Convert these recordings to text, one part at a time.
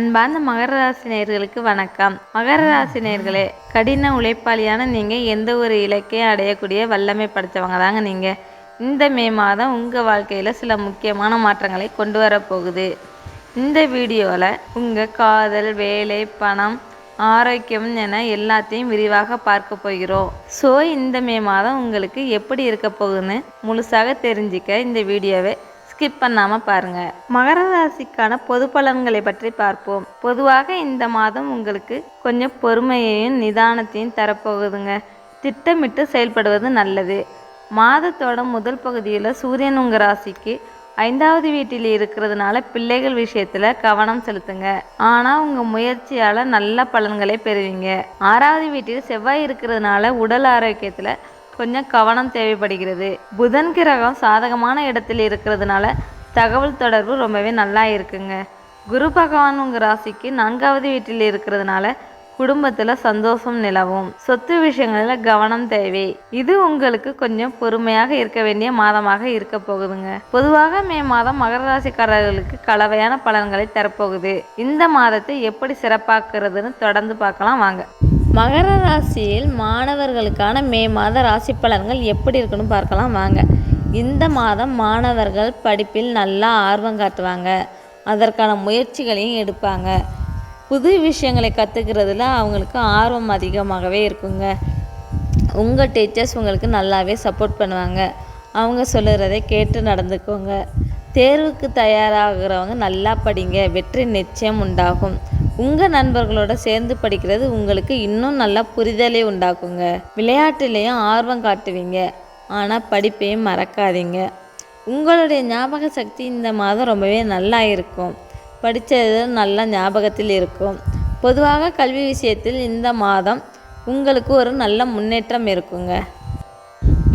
அன்பார்ந்த மகர ராசி நேயர்களுக்கு வணக்கம். மகர ராசி நேயர்களே கடின உழைப்பாளியான நீங்கள் எந்த ஒரு இலக்கையும் அடையக்கூடிய வல்லமை படைத்தவங்க தாங்க நீங்கள் இந்த மே மாதம் உங்கள் வாழ்க்கையில் சில முக்கியமான மாற்றங்களை கொண்டு வரப்போகுது இந்த வீடியோவில் உங்கள் காதல் வேலை பணம் ஆரோக்கியம் என எல்லாத்தையும் விரிவாக பார்க்க போகிறோம். ஸோ இந்த மே மாதம் உங்களுக்கு எப்படி இருக்க போகுதுன்னு முழுசாக தெரிஞ்சுக்க இந்த வீடியோவை ஸ்கிப் பண்ணாமல் பாருங்கள் மகர ராசிக்கான பொது பலன்களை பற்றி பார்ப்போம். பொதுவாக இந்த மாதம் உங்களுக்கு கொஞ்சம் பொறுமையையும் நிதானத்தையும் தரப்போகுதுங்க. திட்டமிட்டு செயல்படுவது நல்லது. மாதத்தோட முதல் பகுதியில் சூரியன் உங்கள் ராசிக்கு ஐந்தாவது வீட்டில் இருக்கிறதுனால பிள்ளைகள் விஷயத்தில் கவனம் செலுத்துங்க. ஆனால் உங்கள் முயற்சியால் நல்ல பலன்களை பெறுவீங்க. ஆறாவது வீட்டில் செவ்வாய் இருக்கிறதுனால உடல் ஆரோக்கியத்தில் கொஞ்சம் கவனம் தேவைப்படுகிறது. புதன் கிரகம் சாதகமான இடத்தில் இருக்கிறதுனால தகவல் தொடர்பு ரொம்பவே நல்லா இருக்குங்க. குரு பகவான் உங்கள் ராசிக்கு நான்காவது வீட்டில் இருக்கிறதுனால குடும்பத்தில் சந்தோஷம் நிலவும். சொத்து விஷயங்களில் கவனம் தேவை. இது உங்களுக்கு கொஞ்சம் பொறுமையாக இருக்க வேண்டிய மாதமாக இருக்க போகுதுங்க. பொதுவாக மே மாதம் மகர ராசிக்காரர்களுக்கு கலவையான பலன்களை தரப்போகுது. இந்த மாதத்தை எப்படி சிறப்பாக்குறதுன்னு தொடர்ந்து பார்க்கலாம். வாங்க. மகர ராசியில் மாணவர்களுக்கான மே மாத ராசி பலன்கள் எப்படி இருக்குன்னு பார்க்கலாம் வாங்க. இந்த மாதம் மாணவர்கள் படிப்பில் நல்லா ஆர்வம் காட்டுவாங்க. அதற்கான முயற்சிகளையும் எடுப்பாங்க. புது விஷயங்களை கற்றுக்கிறதுல அவங்களுக்கு ஆர்வம் அதிகமாகவே இருக்குங்க. உங்கள் டீச்சர்ஸ் உங்களுக்கு நல்லாவே சப்போர்ட் பண்ணுவாங்க. அவங்க சொல்லுறதை கேட்டு நடந்துக்கோங்க. தேர்வுக்கு தயாராகிறவங்க நல்லா படிங்க. வெற்றி நிச்சயம் உண்டாகும். உங்கள் நண்பர்களோட சேர்ந்து படிக்கிறது உங்களுக்கு இன்னும் நல்லா புரிதலை உண்டாக்குங்க. விளையாட்டுலேயும் ஆர்வம் காட்டுவீங்க. ஆனால் படிப்பையும் மறக்காதீங்க. உங்களுடைய ஞாபக சக்தி இந்த மாதம் ரொம்பவே நல்லா இருக்கும். படித்தது நல்லா ஞாபகத்தில் இருக்கும். பொதுவாக கல்வி விஷயத்தில் இந்த மாதம் உங்களுக்கு ஒரு நல்ல முன்னேற்றம் இருக்குங்க.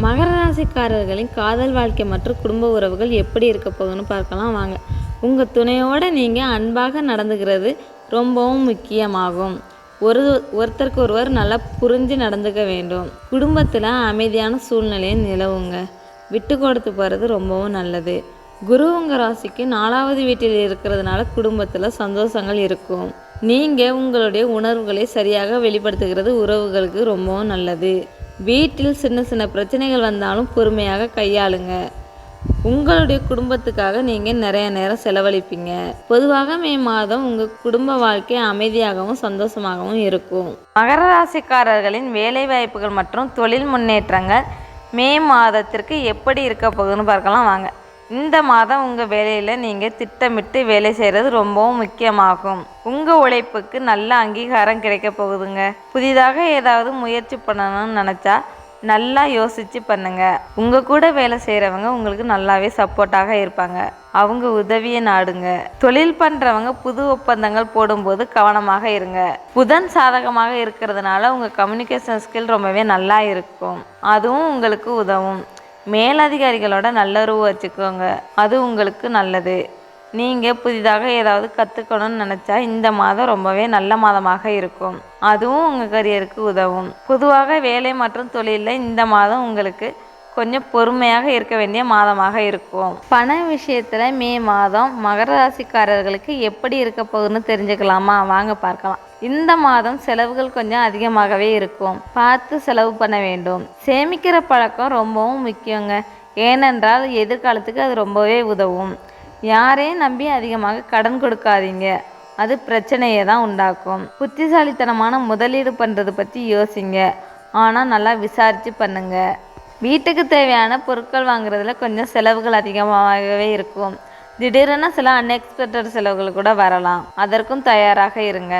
மகர ராசிக்காரர்களின் காதல் வாழ்க்கை மற்றும் குடும்ப உறவுகள் எப்படி இருக்க போகுதுன்னு பார்க்கலாம். வாங்க. உங்கள் துணையோடு நீங்கள் அன்பாக நடந்துக்கிறது ரொம்பவும் முக்கியமாகும். ஒரு ஒருத்தருக்கு ஒருவர் நல்லா புரிஞ்சு நடந்துக்க வேண்டும். குடும்பத்தில் அமைதியான சூழ்நிலையை நிலவுங்க. விட்டு கொடுத்து போகிறது ரொம்பவும் நல்லது. குரு உங்கள் ராசிக்கு நாலாவது வீட்டில் இருக்கிறதுனால குடும்பத்தில் சந்தோஷங்கள் இருக்கும். நீங்கள் உங்களுடைய உணர்வுகளை சரியாக வெளிப்படுத்துகிறது உறவுகளுக்கு ரொம்பவும் நல்லது. வீட்டில் சின்ன சின்ன பிரச்சனைகள் வந்தாலும் பொறுமையாக கையாளுங்க. உங்களுடைய குடும்பத்துக்காக நீங்கள் நிறைய நேரம் செலவழிப்பீங்க. பொதுவாக மே மாதம் உங்கள் குடும்ப வாழ்க்கை அமைதியாகவும் சந்தோஷமாகவும் இருக்கும். மகர ராசிக்காரர்களின் வேலை வாய்ப்புகள் மற்றும் தொழில் முன்னேற்றங்கள் மே மாதத்திற்கு எப்படி இருக்க போகுதுன்னு பார்க்கலாம் வாங்க. இந்த மாதம் உங்கள் வேலையில் நீங்கள் திட்டமிட்டு வேலை செய்கிறது ரொம்பவும் முக்கியமாகும். உங்கள் உழைப்புக்கு நல்ல அங்கீகாரம் கிடைக்க போகுதுங்க. புதிதாக ஏதாவது முயற்சி பண்ணணும்னு நினச்சா நல்லா யோசித்து பண்ணுங்கள் உங்கள் கூட வேலை செய்கிறவங்க உங்களுக்கு நல்லாவே சப்போர்ட்டாக இருப்பாங்க. அவங்க உதவியை நாடுங்க. தொழில் பண்ணுறவங்க புது ஒப்பந்தங்கள் போடும்போது கவனமாக இருங்க. புதன் சாதகமாக இருக்கிறதுனால உங்கள் கம்யூனிகேஷன் ஸ்கில் ரொம்பவே நல்லா இருக்கும். அதுவும் உங்களுக்கு உதவும். மேலதிகாரிகளோட நல்லுறவு வச்சுக்கோங்க. அது உங்களுக்கு நல்லது. நீங்கள் புதிதாக ஏதாவது கற்றுக்கணும்னு நினச்சா இந்த மாதம் ரொம்பவே நல்ல மாதமாக இருக்கும். அதுவும் உங்கள் கரியருக்கு உதவும். பொதுவாக வேலை மற்றும் தொழிலில் இந்த மாதம் உங்களுக்கு கொஞ்சம் பொறுமையாக இருக்க வேண்டிய மாதமாக இருக்கும். பண விஷயத்தில் மே மாதம் மகர ராசிக்காரர்களுக்கு எப்படி இருக்க போகுதுன்னு தெரிஞ்சுக்கலாமா? வாங்க பார்க்கலாம். இந்த மாதம் செலவுகள் கொஞ்சம் அதிகமாகவே இருக்கும். பார்த்து செலவு பண்ண வேண்டும். சேமிக்கிற பழக்கம் ரொம்பவும் முக்கியங்க. ஏனென்றால் எதிர்காலத்துக்கு அது ரொம்பவே உதவும். யாரையும் நம்பி அதிகமாக கடன் கொடுக்காதீங்க. அது பிரச்சனையை தான் உண்டாக்கும். புத்திசாலித்தனமான முதலீடு பண்ணுறது பற்றி யோசிங்க. ஆனால் நல்லா விசாரித்து பண்ணுங்க. வீட்டுக்கு தேவையான பொருட்கள் வாங்குறதுல கொஞ்சம் செலவுகள் அதிகமாகவே இருக்கும். திடீரென சில அன்எக்ஸ்பெக்டட் செலவுகள் கூட வரலாம். அதற்கும் தயாராக இருங்க.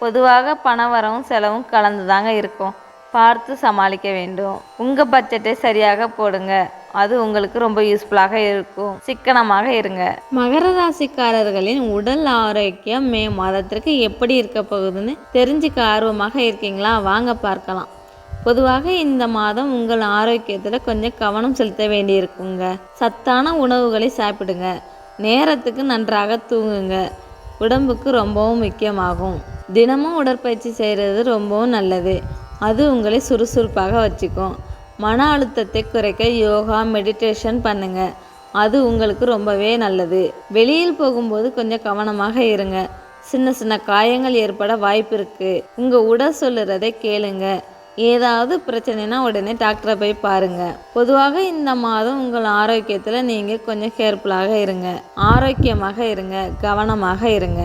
பொதுவாக பண வரவும் செலவும் கலந்து தாங்க இருக்கும். பார்த்து சமாளிக்க வேண்டும். உங்கள் பட்ஜெட்டை சரியாக போடுங்க. அது உங்களுக்கு ரொம்ப யூஸ்ஃபுல்லாக இருக்கும். சிக்கனமாக இருங்க. மகர ராசிக்காரர்களின் உடல் ஆரோக்கியம் மே மாதத்திற்கு எப்படி இருக்க போகுதுன்னு தெரிஞ்சுக்க ஆர்வமாக இருக்கீங்களா? வாங்க பார்க்கலாம். பொதுவாக இந்த மாதம் உங்கள் ஆரோக்கியத்தில் கொஞ்சம் கவனம் செலுத்த வேண்டியிருக்குங்க. சத்தான உணவுகளை சாப்பிடுங்க. நேரத்துக்கு நன்றாக தூங்குங்க. உடம்புக்கு ரொம்பவும் முக்கியமாகும். தினமும் உடற்பயிற்சி செய்கிறது ரொம்பவும் நல்லது. அது உங்களை சுறுசுறுப்பாக வச்சுக்கும். மன அழுத்தத்தை குறைக்க யோகா மெடிடேஷன் பண்ணுங்க. அது உங்களுக்கு ரொம்பவே நல்லது. வெளியில் போகும்போது கொஞ்சம் கவனமாக இருங்க. சின்ன சின்ன காயங்கள் ஏற்பட வாய்ப்பு இருக்கு. உங்க உடல் சொல்லுறதை கேளுங்க. ஏதாவது பிரச்சனைனா உடனே டாக்டரை போய் பாருங்க. பொதுவாக இந்த மாதம் உங்கள் ஆரோக்கியத்தில் நீங்கள் கொஞ்சம் கேர்ஃபுல்லாக இருங்க. ஆரோக்கியமாக இருங்க. கவனமாக இருங்க.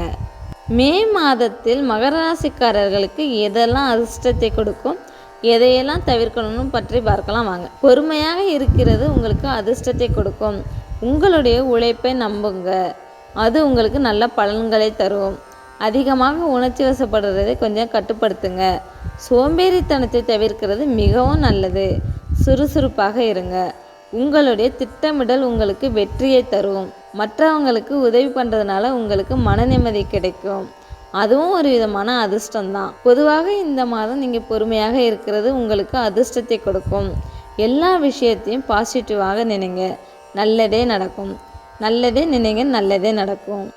மே மாதத்தில் மகர ராசிக்காரர்களுக்கு எதெல்லாம் அதிர்ஷ்டத்தை கொடுக்கும்? எதையெல்லாம் தவிர்க்கணும்னு பற்றி பார்க்கலாம் வாங்க. பொறுமையாக இருக்கிறது உங்களுக்கு அதிர்ஷ்டத்தை கொடுக்கும். உங்களுடைய உழைப்பை நம்புங்க. அது உங்களுக்கு நல்ல பலன்களை தரும். அதிகமாக உணர்ச்சி வசப்படுறதை கொஞ்சம் கட்டுப்படுத்துங்க. சோம்பேறித்தனத்தை தவிர்க்கிறது மிகவும் நல்லது. சுறுசுறுப்பாக இருங்க. உங்களுடைய திட்டமிடல் உங்களுக்கு வெற்றியை தரும். மற்றவங்களுக்கு உதவி பண்ணுறதுனால உங்களுக்கு மன நிம்மதி கிடைக்கும். அதுவும் ஒரு விதமான அதிர்ஷ்டம்தான். பொதுவாக இந்த மாதம் நீங்கள் பொறுமையாக இருக்கிறது உங்களுக்கு அதிர்ஷ்டத்தை கொடுக்கும். எல்லா விஷயத்தையும் பாசிட்டிவாக நினைங்க. நல்லதே நடக்கும். நல்லதே நினைங்க நல்லதே நடக்கும்.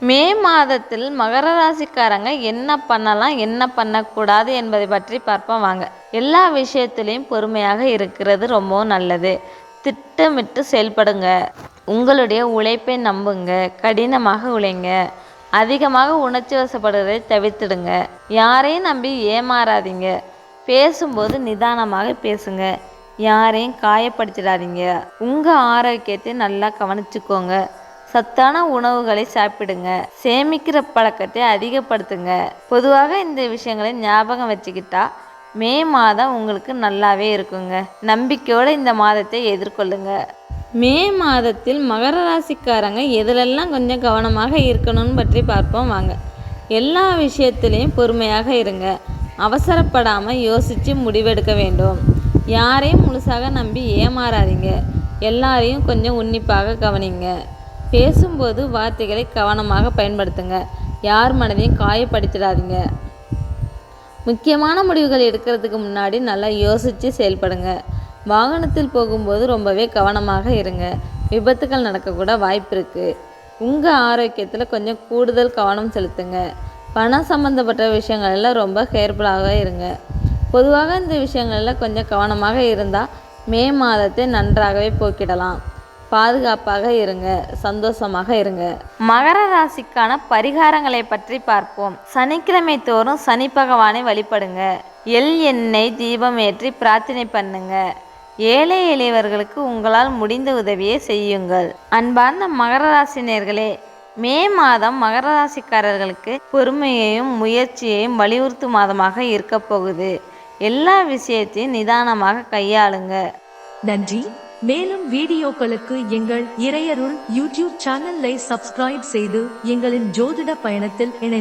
மே மாதத்தில் மகர ராசிக்காரங்க என்ன பண்ணலாம் என்ன பண்ணக்கூடாது என்பதை பற்றி பார்ப்போம் வாங்க. எல்லா விஷயத்திலையும் பொறுமையாக இருக்கிறது ரொம்பவும் நல்லது. திட்டமிட்டு செயல்படுங்க. உங்களுடைய உழைப்பை நம்புங்க. கடினமாக உழைங்க. அதிகமாக உணர்ச்சி வசப்படுவதை தவிர்த்துடுங்க. யாரையும் நம்பி ஏமாறாதீங்க. பேசும்போது நிதானமாக பேசுங்க. யாரையும் காயப்படுத்திடாதீங்க. உங்கள் ஆரோக்கியத்தை நல்லா கவனிச்சுக்கோங்க. சத்தான உணவுகளை சாப்பிடுங்க. சேமிக்கிற பழக்கத்தை அதிகப்படுத்துங்க. பொதுவாக இந்த விஷயங்களை ஞாபகம் வச்சுக்கிட்டா மே மாதம் உங்களுக்கு நல்லாவே இருக்குங்க. நம்பிக்கையோடு இந்த மாதத்தை எதிர்கொள்ளுங்க. மே மாதத்தில் மகர ராசிக்காரங்க எதிலெல்லாம் கொஞ்சம் கவனமாக இருக்கணும்னு பற்றி பார்ப்போம் வாங்க. எல்லா விஷயத்திலையும் பொறுமையாக இருங்க. அவசரப்படாமல் யோசித்து முடிவெடுக்க வேண்டும். யாரையும் முழுசாக நம்பி ஏமாறாதீங்க. எல்லாரையும் கொஞ்சம் உன்னிப்பாக கவனிங்க. பேசும்போது வார்த்தைகளை கவனமாக பயன்படுத்துங்க. யார் மனதையும் காயப்படுத்திடாதீங்க. முக்கியமான முடிவுகள் எடுக்கிறதுக்கு முன்னாடி நல்லா யோசித்து செயல்படுங்க. வாகனத்தில் போகும்போது ரொம்பவே கவனமாக இருங்க. விபத்துகள் நடக்கக்கூட வாய்ப்பு இருக்குது உங்கள் ஆரோக்கியத்தில் கொஞ்சம் கூடுதல் கவனம் செலுத்துங்க. பணம் சம்மந்தப்பட்ட விஷயங்களெல்லாம் ரொம்ப கேர்ஃபுல்லாக இருங்க. பொதுவாக இந்த விஷயங்களில் கொஞ்சம் கவனமாக இருந்தால் மே மாதத்தை நன்றாகவே போக்கிடலாம். பாதுகாப்பாக இருங்க. சந்தோஷமாக இருங்க. மகர ராசிக்கான பரிகாரங்களை பற்றி பார்ப்போம். சனிக்கிழமை தோறும் சனி பகவானை வழிபடுங்க. எள் எண்ணெய் தீபம் ஏற்றி பிரார்த்தனை பண்ணுங்க. ஏழை எளியவர்களுக்கு உங்களால் முடிந்த உதவியை செய்யுங்கள். அன்பார்ந்த மகர ராசினியர்களே மே மாதம் மகர ராசிக்காரர்களுக்கு பொறுமையையும் முயற்சியையும் வலியுறுத்தும் மாதமாக இருக்க போகுது. எல்லா விஷயத்தையும் நிதானமாக கையாளுங்க. நன்றி. மேலும் வீடியோக்களுக்கு எங்கள் இறையருள் யூடியூப் சேனலை சப்ஸ்கிரைப் செய்து எங்களின் ஜோதிட பயணத்தில் இணை